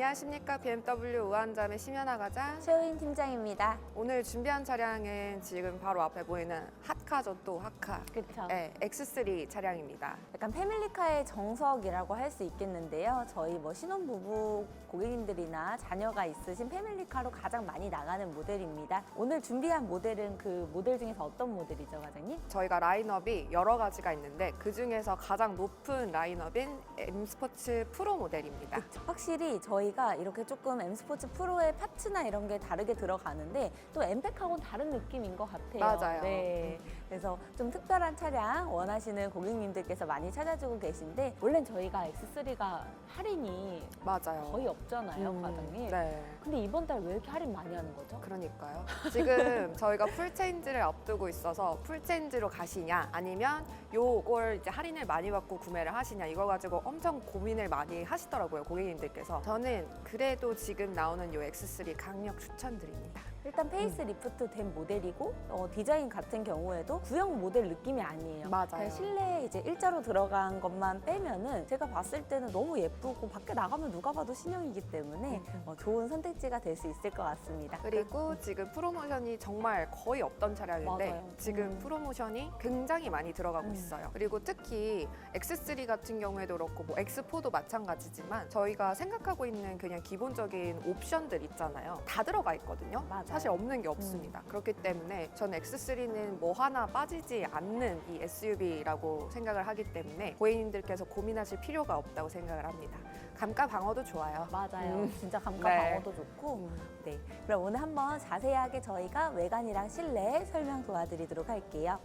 안녕하십니까 BMW 우한점의 심연아 과장 최우인 팀장입니다. 오늘 준비한 차량은 지금 바로 앞에 보이는 핫 카죠 또 핫카 그렇죠. 네, X3 차량입니다 약간 패밀리카의 정석이라고 할 수 있겠는데요. 저희 뭐 신혼부부 고객님들이나 자녀가 있으신 패밀리카로 가장 많이 나가는 모델입니다. 오늘 준비한 모델은 그 모델 중에서 어떤 모델이죠, 과장님? 저희가 라인업이 여러 가지가 있는데 그 중에서 가장 높은 라인업인 M 스포츠 프로 모델입니다 확실히 저희가 이렇게 조금 M 스포츠 프로의 파츠나 이런 게 다르게 들어가는데 또 엠팩하고는 다른 느낌인 것 같아요. 맞아요. 네. 그래서 좀 특별한 차량 원하시는 고객님들께서 많이 찾아주고 계신데 원래는 저희가 X3가 할인이 맞아요 거의 없잖아요, 음, 과장님. 네 근데 이번 달 왜 이렇게 할인 많이 하는 거죠? 그러니까요. 지금 저희가 풀체인지를 앞두고 있어서 풀체인지로 가시냐 아니면 요걸 이제 할인을 많이 받고 구매를 하시냐 이거 가지고 엄청 고민을 많이 하시더라고요 고객님들께서. 저는 그래도 지금 나오는 요 X3 강력 추천드립니다. 일단 페이스 리프트 된 모델이고 어, 디자인 같은 경우에도 구형 모델 느낌이 아니에요. 맞아요. 그냥 실내에 이제 일자로 들어간 것만 빼면은 제가 봤을 때는 너무 예쁘고 밖에 나가면 누가 봐도 신형이기 때문에 음. 어, 좋은 선택지가 될 수 있을 것 같습니다. 그리고 지금 프로모션이 정말 거의 없던 차량인데 맞아요. 지금 음. 프로모션이 굉장히 많이 들어가고 음. 있어요. 그리고 특히 X3 같은 경우에도 그렇고 뭐 X4도 마찬가지지만 저희가 생각하고 있는 그냥 기본적인 옵션들 있잖아요. 다 들어가 있거든요. 맞아요. 음. 사실 없는 게 없습니다. 그렇기 때문에 저는 X3는 뭐 하나 빠지지 않는 이 SUV라고 생각을 하기 때문에 고객님들께서 고민하실 필요가 없다고 생각을 합니다. 감가 방어도 좋아요. 맞아요. 음. 진짜 감가 네. 방어도 좋고. 네. 그럼 오늘 한번 자세하게 저희가 외관이랑 실내 설명 도와드리도록 할게요.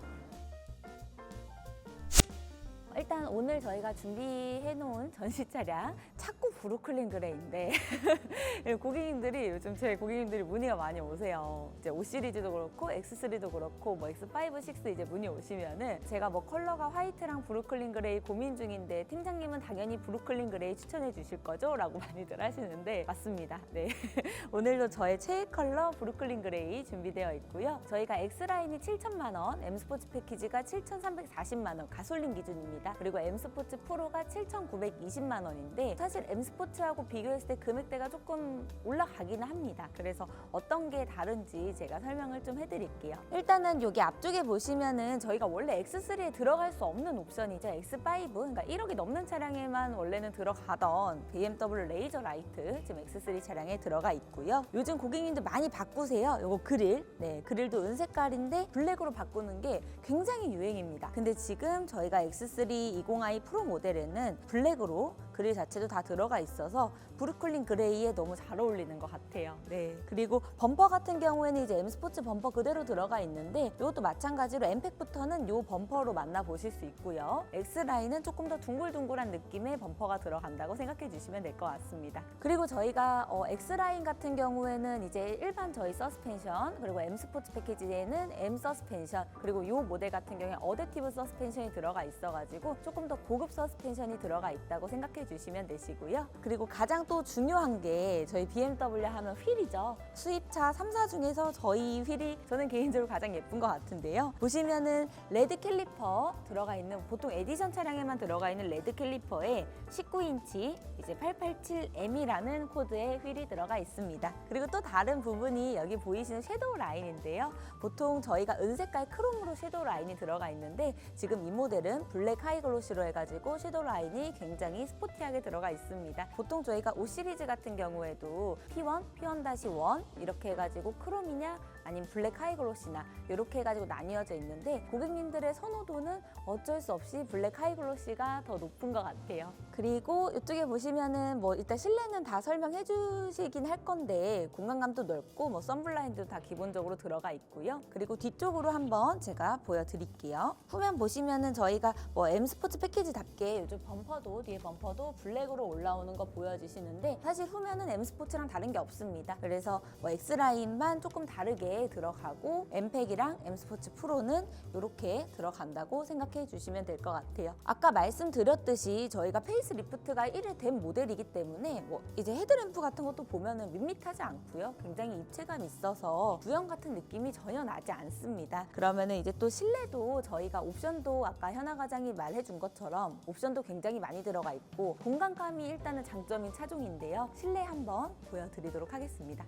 일단 오늘 저희가 준비해 놓은 전시 차량 자꾸 브루클린 그레이인데 고객님들이 요즘 제 고객님들이 문의가 많이 오세요. 이제 5 시리즈도 그렇고 X3도 그렇고 뭐 X5, 6 이제 문의 오시면은 제가 뭐 컬러가 화이트랑 브루클린 그레이 고민 중인데 팀장님은 당연히 브루클린 그레이 추천해 주실 거죠? 라고 많이들 하시는데 맞습니다. 네. 오늘도 저의 최애 컬러 브루클린 그레이 준비되어 있고요. 저희가 X라인이 7천만 원, M 스포츠 패키지가 7,340만 원 가솔린 기준입니다. 그리고 M 스포츠 프로가 7,920만 원인데 사실 M 스포츠하고 비교했을 때 금액대가 조금 올라가기는 합니다. 그래서 어떤 게 다른지 제가 설명을 좀 해드릴게요. 일단은 여기 앞쪽에 보시면은 저희가 원래 X3에 들어갈 수 없는 옵션이죠. X5 그러니까 1억이 넘는 차량에만 원래는 들어가던 BMW 레이저 라이트 지금 X3 차량에 들어가 있고요. 요즘 고객님들 많이 바꾸세요. 요거 그릴. 네, 그릴도 은색깔인데 블랙으로 바꾸는 게 굉장히 유행입니다. 근데 지금 저희가 X3 20i 프로 모델에는 블랙으로 그릴 자체도 다 들어가 있어서 브루클린 그레이에 너무 잘 어울리는 것 같아요. 네. 그리고 범퍼 같은 경우에는 이제 M 스포츠 범퍼 그대로 들어가 있는데 이것도 마찬가지로 엠팩부터는 이 범퍼로 만나 보실 수 있고요. X 라인은 조금 더 둥글둥글한 느낌의 범퍼가 들어간다고 생각해 주시면 될 것 같습니다. 그리고 저희가 어, X 라인 같은 경우에는 이제 일반 저희 서스펜션 그리고 M 스포츠 패키지에는 M 서스펜션 그리고 이 모델 같은 경우에 어댑티브 서스펜션이 들어가 있어가지고 조금 더 고급 서스펜션이 들어가 있다고 생각해 주시면 되시고요. 그리고 가장 또 중요한 게 저희 BMW 하면 휠이죠. 수입차 3사 중에서 저희 휠이 저는 개인적으로 가장 예쁜 것 같은데요. 보시면은 레드 캘리퍼 들어가 있는 보통 에디션 차량에만 들어가 있는 레드 캘리퍼에 19인치 이제 887M이라는 코드의 휠이 들어가 있습니다. 그리고 또 다른 부분이 여기 보이시는 섀도우 라인인데요. 보통 저희가 은색깔 크롬으로 섀도우 라인이 들어가 있는데 지금 이 모델은 블랙 하이글로시로 해가지고 섀도우 라인이 굉장히 스포 티하게 들어가 있습니다. 보통 저희가 5 시리즈 같은 경우에도 P1, P1-1 이렇게 해가지고 크롬이냐 아니면 블랙 하이글로시나 이렇게 해가지고 나뉘어져 있는데 고객님들의 선호도는 어쩔 수 없이 블랙 하이글로시가 더 높은 것 같아요. 그리고 이쪽에 보시면은 뭐 일단 실내는 다 설명해 주시긴 할 건데 공간감도 넓고 뭐 썬블라인드도 다 기본적으로 들어가 있고요. 그리고 뒤쪽으로 한번 제가 보여드릴게요. 후면 보시면은 저희가 뭐 M 스포츠 패키지답게 요즘 범퍼도 뒤에 범퍼도 블랙으로 올라오는 거 보여주시는데 사실 후면은 M 스포츠랑 다른 게 없습니다. 그래서 뭐 X 라인만 조금 다르게 이렇게 들어가고 엠팩이랑 엠스포츠 프로는 이렇게 들어간다고 생각해 주시면 될 것 같아요. 아까 말씀드렸듯이 저희가 페이스 리프트가 1회 된 모델이기 때문에 뭐 이제 헤드램프 같은 것도 보면은 밋밋하지 않고요. 굉장히 입체감 있어서 구형 같은 느낌이 전혀 나지 않습니다. 그러면은 이제 또 실내도 저희가 옵션도 아까 현아 과장이 말해준 것처럼 옵션도 굉장히 많이 들어가 있고 공간감이 일단은 장점인 차종인데요. 실내 한번 보여드리도록 하겠습니다.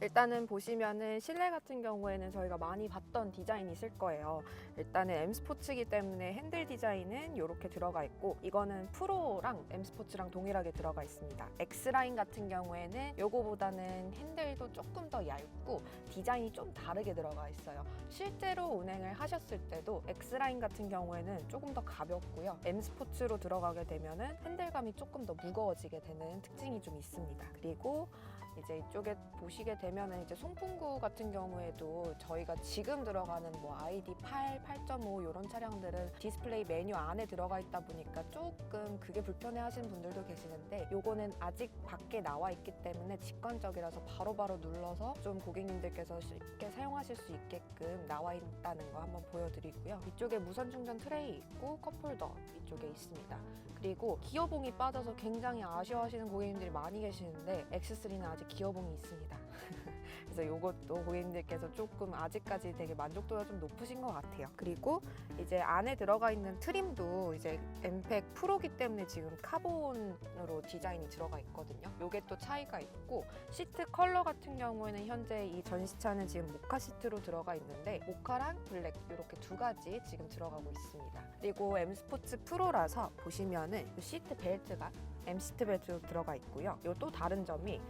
일단은 보시면은 실내 같은 경우에는 저희가 많이 봤던 디자인이 있을 거예요. 일단은 M 스포츠이기 때문에 핸들 디자인은 이렇게 들어가 있고 이거는 프로랑 M 스포츠랑 동일하게 들어가 있습니다. X 라인 같은 경우에는 요거보다는 핸들도 조금 더 얇고 디자인이 좀 다르게 들어가 있어요. 실제로 운행을 하셨을 때도 X 라인 같은 경우에는 조금 더 가볍고요. M 스포츠로 들어가게 되면은 핸들감이 조금 더 무거워지게 되는 특징이 좀 있습니다. 그리고 이제 이쪽에 보시게 되면은 이제 송풍구 같은 경우에도 저희가 지금 들어가는 뭐 ID 8, 8.5 이런 차량들은 디스플레이 메뉴 안에 들어가 있다 보니까 조금 그게 불편해 하시는 분들도 계시는데 요거는 아직 밖에 나와 있기 때문에 직관적이라서 바로바로 눌러서 좀 고객님들께서 쉽게 사용하실 수 있게끔 나와 있다는 거 한번 보여드리고요. 이쪽에 무선 충전 트레이 있고 컵홀더 이쪽에 있습니다. 그리고 기어봉이 빠져서 굉장히 아쉬워하시는 고객님들이 많이 계시는데 X3는 아직 기어봉이 있습니다. 그래서 이것도 고객님들께서 조금 아직까지 되게 만족도가 좀 높으신 것 같아요. 그리고 이제 안에 들어가 있는 트림도 이제 엠팩 프로기 때문에 지금 카본으로 디자인이 들어가 있거든요. 이게 또 차이가 있고 시트 컬러 같은 경우에는 현재 이 전시차는 지금 모카 시트로 들어가 있는데 모카랑 블랙 이렇게 두 가지 지금 들어가고 있습니다. 그리고 M 스포츠 프로라서 보시면은 이 시트 벨트가 M 시트 벨트로 들어가 있고요. 이또 다른 점이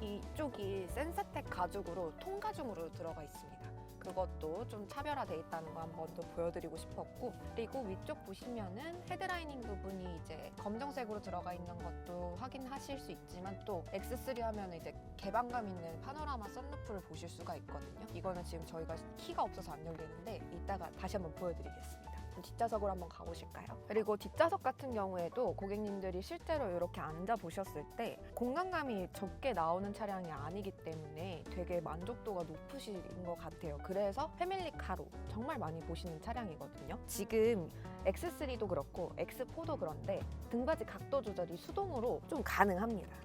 이쪽이 센사텍 가죽으로 통가죽으로 들어가 있습니다. 그것도 좀 차별화돼 있다는 거 한번 더 보여드리고 싶었고 그리고 위쪽 보시면은 헤드라이닝 부분이 이제 검정색으로 들어가 있는 것도 확인하실 수 있지만 또 X3 하면 이제 개방감 있는 파노라마 썬루프를 보실 수가 있거든요. 이거는 지금 저희가 키가 없어서 안 열리는데 이따가 다시 한번 보여드리겠습니다. 뒷좌석으로 한번 가보실까요? 그리고 뒷좌석 같은 경우에도 고객님들이 실제로 이렇게 앉아 보셨을 때 공간감이 적게 나오는 차량이 아니기 때문에 되게 만족도가 높으신 것 같아요. 그래서 패밀리카로 정말 많이 보시는 차량이거든요. 지금 X3도 그렇고 X4도 그런데 등받이 각도 조절이 수동으로 좀 가능합니다.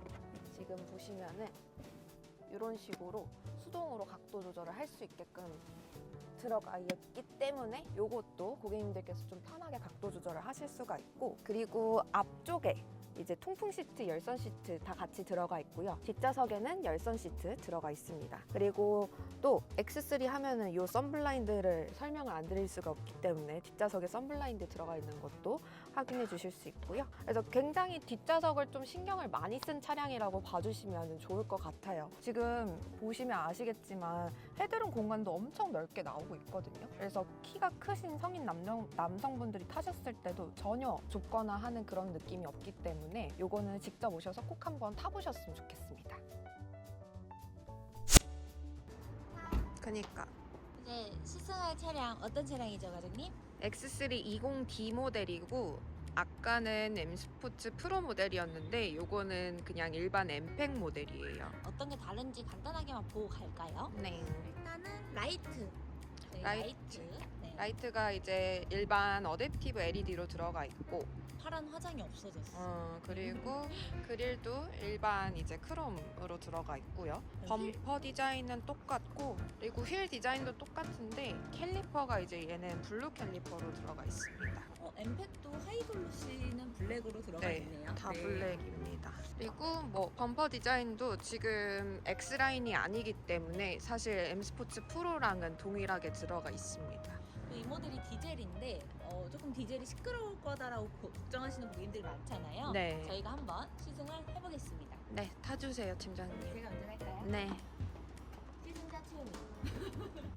지금 보시면은 이런 식으로 수동으로 각도 조절을 할 수 있게끔 들어가 있기 때문에 이것도 고객님들께서 좀 편하게 각도 조절을 하실 수가 있고 그리고 앞쪽에 이제 통풍 시트, 열선 시트 다 같이 들어가 있고요. 뒷좌석에는 열선 시트 들어가 있습니다. 그리고 또 X3 하면은 이 썬블라인드를 설명을 안 드릴 수가 없기 때문에 뒷좌석에 썬블라인드 들어가 있는 것도 확인해 주실 수 있고요. 그래서 굉장히 뒷좌석을 좀 신경을 많이 쓴 차량이라고 봐주시면 좋을 것 같아요. 지금 보시면 아시겠지만 헤드룸 공간도 엄청 넓게 나오고 있거든요. 그래서 키가 크신 성인 남성, 남성분들이 타셨을 때도 전혀 좁거나 하는 그런 느낌이 없기 때문에 요거는 직접 오셔서 꼭 한번 타보셨으면 좋겠습니다. 그니까 이제 시승할 차량 어떤 차량이죠, 과장님? X3 20D 모델이고 아까는 M 스포츠 프로 모델이었는데 요거는 그냥 일반 엠팩 모델이에요. 어떤 게 다른지 간단하게만 보고 갈까요? 네. 일단은 라이트. 네, 라이트. 네. 라이트가 이제 일반 어댑티브 LED로 들어가 있고 파란 화장이 없어졌어. 어, 그리고 그릴도 일반 이제 크롬으로 들어가 있고요. 휠? 범퍼 디자인은 똑같고 그리고 휠 디자인도 똑같은데 캘리퍼가 이제 얘는 블루 캘리퍼로 들어가 있습니다. 어, 엠팩도 하이글로시는 블랙으로 들어가 네, 있네요. 다 네. 블랙입니다. 그리고 뭐 범퍼 디자인도 지금 X 라인이 아니기 때문에 사실 M 스포츠 프로랑은 동일하게 들어가 있습니다. 이 모델이 디젤인데 어, 조금 디젤이 시끄러울 거다라고 고- 걱정하시는 고객님들이 많잖아요. 네. 저희가 한번 시승을 해보겠습니다. 네, 타주세요, 팀장님. 제가 운전할까요? 네. 시승자 체험.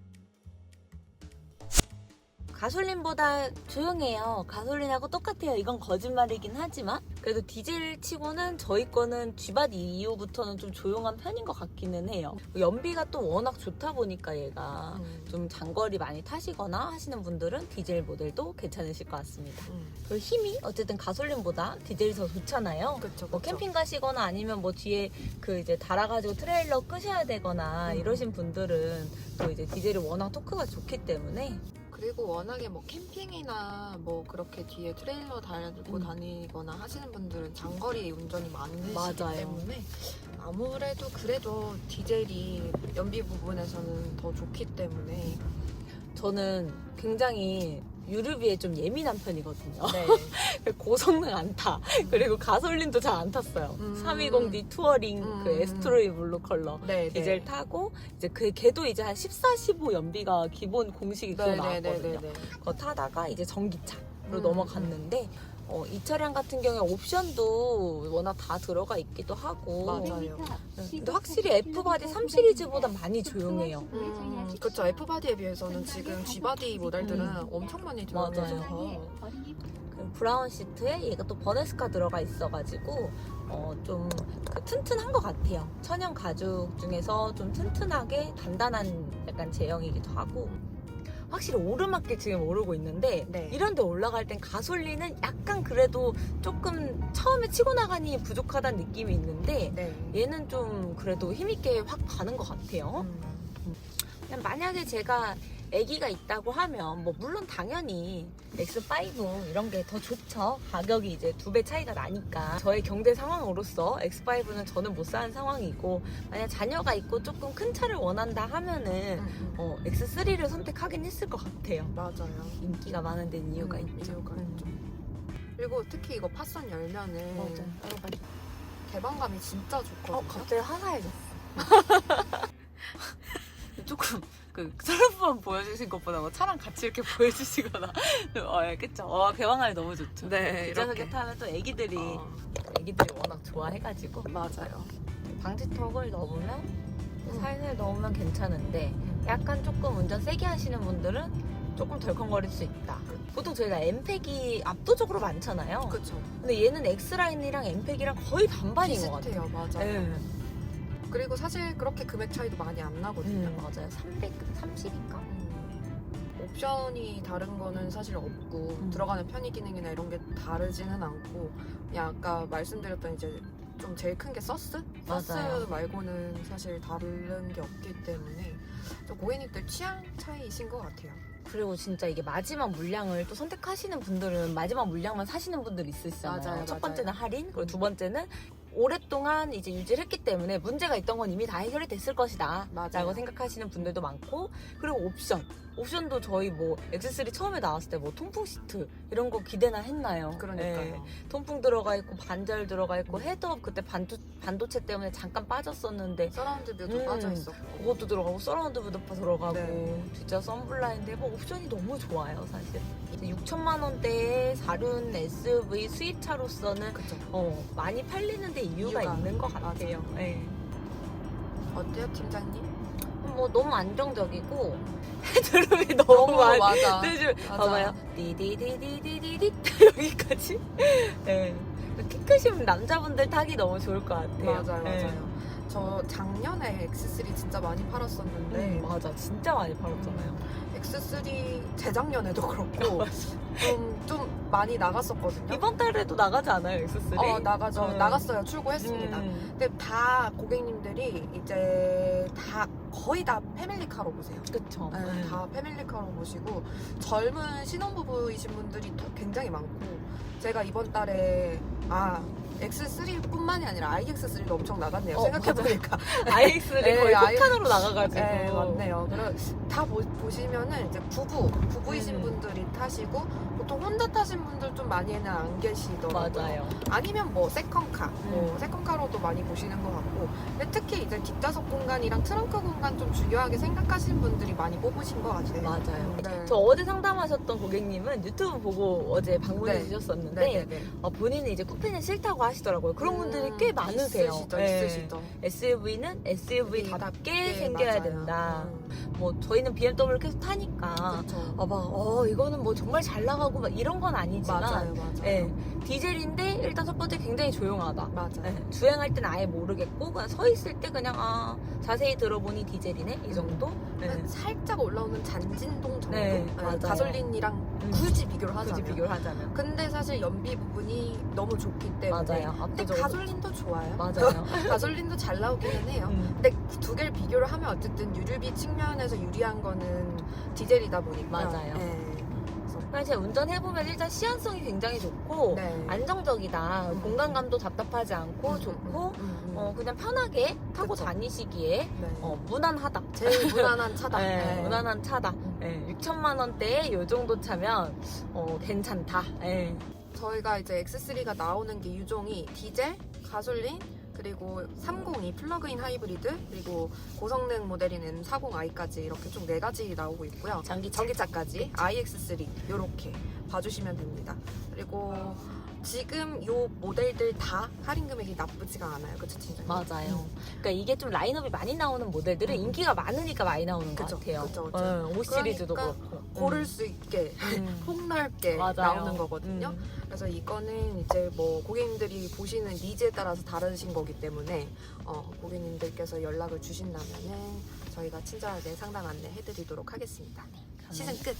가솔린보다 조용해요. 가솔린하고 똑같아요. 이건 거짓말이긴 하지만 그래도 디젤 치고는 저희 거는 G바디 이후부터는 좀 조용한 편인 것 같기는 해요. 연비가 또 워낙 좋다 보니까 얘가 음. 좀 장거리 많이 타시거나 하시는 분들은 디젤 모델도 괜찮으실 것 같습니다. 음. 그리고 힘이 어쨌든 가솔린보다 디젤이 더 좋잖아요. 그쵸, 뭐 그쵸. 캠핑 가시거나 아니면 뭐 뒤에 그 이제 달아가지고 트레일러 끄셔야 되거나 음. 이러신 분들은 또 이제 디젤이 워낙 토크가 좋기 때문에 그리고 워낙에 뭐 캠핑이나 뭐 그렇게 뒤에 트레일러 달고 음. 다니거나 하시는 분들 은 장거리 운전이 많으시기 맞아요. 때문에 아무래도 그래도 디젤이 연비 부분에서는 더 좋기 때문에 저는 굉장히 유류비에 좀 예민한 편이거든요. 네. 고성능 안 타. 그리고 가솔린도 잘 안 탔어요. 음. 320D 투어링 그 음. 에스트로이 블루 컬러. 네, 디젤 네. 타고 이제 그 걔도 이제 한 14, 15 연비가 기본 공식이 그거 네, 네, 나왔거든요. 네, 네, 네. 그거 타다가 이제 전기차로 음, 넘어갔는데 어, 이 차량 같은 경우에 옵션도 워낙 다 들어가 있기도 하고 맞아요. 근데 확실히 F바디 3 시리즈보다 많이 조용해요. 음, 그쵸. F바디에 비해서는 지금 G바디 모델들은 음. 엄청 많이. 들어가서 그 브라운 시트에 얘가 또 버네스카 들어가 있어가지고 어, 좀그 튼튼한 것 같아요. 천연 가죽 중에서 좀 튼튼하게 단단한 약간 제형이기도 하고 확실히 오르막길 지금 오르고 있는데 네. 이런 데 올라갈 땐 가솔린은 약간 그래도 조금 처음에 치고 나가니 부족하다는 느낌이 있는데 네. 얘는 좀 그래도 힘있게 확 가는 것 같아요. 음. 만약에 제가 아기가 있다고 하면 뭐 물론 당연히 X5 이런 게 더 좋죠. 가격이 이제 두 배 차이가 나니까 저의 경제 상황으로서 X5는 저는 못 사는 상황이고 만약 자녀가 있고 조금 큰 차를 원한다 하면은 음, 음. 어, X3를 선택하긴 했을 것 같아요. 맞아요. 인기가 많은 데는 이유가 음, 있죠. 이유가 음. 있죠. 그리고 특히 이거 팟선 열면은 맞아. 개방감이 진짜 좋거든요. 어, 갑자기 화사해졌어. 조금 그 서랍만 보여주신 것보다 뭐 차랑 같이 이렇게 보여주시거나 어, 예, 그쵸. 어, 개방감이 너무 좋죠. 네, 뒷좌석에 이렇게. 타면 또 애기들이 어, 애기들이 워낙 좋아해가지고 맞아요. 방지턱을 넣으면 살살 넣으면 괜찮은데 약간 조금 운전 세게 하시는 분들은 조금 덜컹거릴 수 있다. 보통 저희가 엠팩이 압도적으로 많잖아요. 그쵸. 근데 근데 얘는 X라인이랑 엠팩이랑 거의 반반인 것 같아요. 비슷해요. 맞아요. 네. 그리고 사실 그렇게 금액 차이도 많이 안 나거든요. 음, 맞아요. 330인가? 음, 옵션이 다른 거는 사실 없고 음. 들어가는 편의 기능이나 이런 게 다르지는 않고 그냥 아까 말씀드렸던 이제 좀 제일 큰 게 서스? 서스 맞아요. 말고는 사실 다른 게 없기 때문에 좀 고객님들 취향 차이이신 것 같아요. 그리고 진짜 이게 마지막 물량을 또 선택하시는 분들은 마지막 물량만 사시는 분들 있으시잖아요. 맞아요, 첫 맞아요. 번째는 할인, 그리고 두 번째는 오랫동안 이제 유지를 했기 때문에 문제가 있던 건 이미 다 해결이 됐을 것이다. 맞아요. 라고 생각하시는 분들도 많고, 그리고 옵션. 옵션도 저희 뭐 X3 처음에 나왔을 때 뭐 통풍 시트 이런 거 기대나 했나요? 그러니까요. 예. 통풍 들어가 있고 반절 들어가 있고 헤드업 그때 반도, 반도체 때문에 잠깐 빠졌었는데 서라운드 뷰도 음. 빠져 있었고 그것도 들어가고 서라운드 뷰도파 들어가고 네. 진짜 썬블라인드 뭐 옵션이 너무 좋아요 사실 6천만 원대의 사륜 SUV 수입차로서는 그쵸. 어, 많이 팔리는 데 이유가, 이유가 있는 것 같아요. 네. 어때요 팀장님? 뭐 너무 안정적이고 헤드룸이 너무 많이 맞아. 네, 맞아. 봐봐요 디디디디디디디 여기까지 네. 키 크신 남자분들 타기 너무 좋을 것 같아요 맞아요, 네. 맞아요. 저 작년에 X3 진짜 많이 팔았었는데 음, 맞아 진짜 많이 팔았잖아요 X3 재작년에도 그렇고 좀, 좀 많이 나갔었거든요. 이번 달에도 나가지 않아요 X3? 어, 나가죠. 음. 나갔어요. 출고했습니다. 음. 근데 다 고객님들이 이제 다 거의 다 패밀리카로 보세요. 그쵸. 네, 음. 다 패밀리카로 보시고 젊은 신혼부부이신 분들이 또 굉장히 많고 제가 이번 달에 아 X3뿐만이 아니라 iX3도 엄청 나갔네요. 어, 생각해보 니까. 아이엑스를 네, 거의 아이- 폭탄으로 나가가지고. 네, 맞네요. 그래 다 보, 보시면은 이제 부부, 부부이신 음. 분들이 타시고 보통 혼자 타신 분들 좀 많이는 안 계시더라고요. 맞아요. 아니면 뭐 세컨카, 뭐 음. 세컨카로 관점에서도 많이 보시는 것 같고 근데 특히 이제 뒷좌석 공간이랑 트렁크 공간 좀 중요하게 생각하시는 분들이 많이 뽑으신 것 같아요. 맞아요. 네. 저 어제 상담하셨던 고객님은 유튜브 보고 어제 방문해 네. 주셨었는데 네 네 네. 어, 본인은 이제 쿠페는 싫다고 하시더라고요. 그런 분들이 꽤 많으세요. 음, 있으시죠, 네. 있으시죠. SUV는 SUV답게 네, 생겨야 맞아요. 된다. 음, 뭐 저희는 BMW를 계속 타니까. 어, 막, 어, 이거는 뭐 정말 잘 나가고 막 이런 건 아니지만 맞아요, 맞아요. 예, 디젤인데 일단 첫 번째 굉장히 조용하다. 맞아요. 예, 주행할 때는 아예 모르겠고 그냥 서 있을 때 그냥 아 자세히 들어보니 디젤이네 이 정도. 예. 살짝 올라오는 잔진동 정도. 네, 네, 맞아요. 가솔린이랑 음. 굳이 비교를 하자면. 굳이 비교를 하자면 근데 사실 연비 부분이 너무 좋기 때문에. 맞아요. 근데 압도적으로 가솔린도 좋아요. 맞아요. 가솔린도 잘 나오기는 해요. 음. 근데 두 개를 비교를 하면 어쨌든 유류비 측면에서 유리한 거는 디젤이다 보니까. 맞아요. 네. 그냥 제가 운전해보면 일단 시연성이 굉장히 좋고 네. 안정적이다. 음. 공간감도 답답하지 않고 음, 좋고 음, 음, 음. 어, 그냥 편하게 타고 그쵸. 다니시기에 네. 어, 무난하다. 제일 무난한 차다. 네, 네. 무난한 차다. 네, 6천만 원대에 이 정도 차면 어, 괜찮다. 네. 저희가 이제 X3가 나오는 게 유종이 디젤, 가솔린, 그리고 302 플러그인 하이브리드, 그리고 고성능 모델인 M40i까지 이렇게 총 네 가지 나오고 있고요. 전기차. 전기차까지 iX3 이렇게 봐주시면 됩니다. 그리고 지금 요 모델들 다 할인 금액이 나쁘지가 않아요. 그쵸, 진짜? 맞아요. 그러니까 이게 좀 라인업이 많이 나오는 모델들은 음. 인기가 많으니까 많이 나오는 그쵸, 것 같아요. 그쵸, 그쵸. 어, 5 시리즈도 그러니까 그렇고. 고를 수 있게 음. 폭넓게 맞아요. 나오는 거거든요. 음. 그래서 이거는 이제 뭐 고객님들이 보시는 니즈에 따라서 다르신 거기 때문에 어, 고객님들께서 연락을 주신다면은 저희가 친절하게 상담 안내 해드리도록 하겠습니다. 시즌 끝.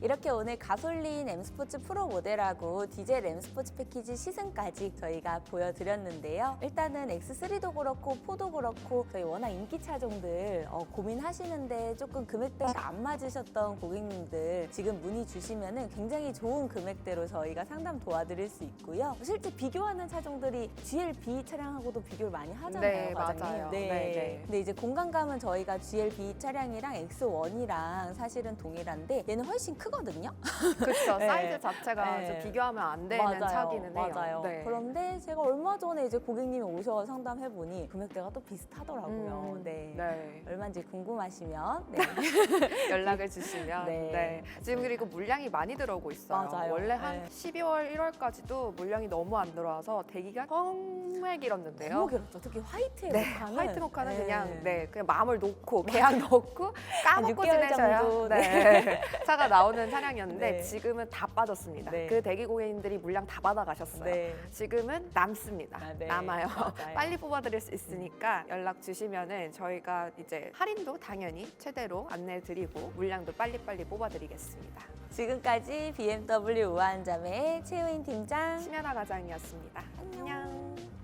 이렇게 오늘 가솔린 M 스포츠 프로 모델하고 디젤 M 스포츠 패키지 시승까지 저희가 보여드렸는데요. 일단은 X3도 그렇고 4도 그렇고 저희 워낙 인기 차종들 어, 고민하시는데 조금 금액대가 안 맞으셨던 고객님들 지금 문의 주시면은 굉장히 좋은 금액대로 저희가 상담 도와드릴 수 있고요. 실제 비교하는 차종들이 GLB 차량하고도 비교를 많이 하잖아요. 네, 과장님. 맞아요. 네. 네, 네. 근데 이제 공간감은 저희가 GLB 차량이랑 X1이랑 사실은 동일한데 얘는 훨씬 크 거든요. 그렇죠. 네. 사이즈 자체가 네. 좀 비교하면 안 되는 맞아요. 차기는 해요. 맞아요. 네. 그런데 제가 얼마 전에 이제 고객님이 오셔 상담해 보니 금액대가 또 비슷하더라고요. 음, 네. 네. 얼마인지 궁금하시면 네. 연락을 주시면 네. 네. 지금 그리고 물량이 많이 들어오고 있어요. 맞아요. 원래 한 네. 12월 1월까지도 물량이 너무 안 들어와서 대기가 정말 길었는데요. 너무 길었죠. 특히 화이트 네, 모카는 화이트 모카는 네. 그냥 네 그냥 마음을 놓고 계약 넣고 까먹고 6개월 지내셔야 정도, 네. 차가 나오 는 차량이었는데 네. 지금은 다 빠졌습니다. 네. 그 대기 고객님들이 물량 다 받아가셨어요. 네. 지금은 남습니다. 아, 네. 남아요. 맞아요. 빨리 뽑아드릴 수 있으니까 연락 주시면은 저희가 이제 할인도 당연히 최대로 안내드리고 물량도 빨리빨리 뽑아드리겠습니다. 지금까지 BMW 우한자매의 최우인 팀장 심연아 과장이었습니다. 안녕.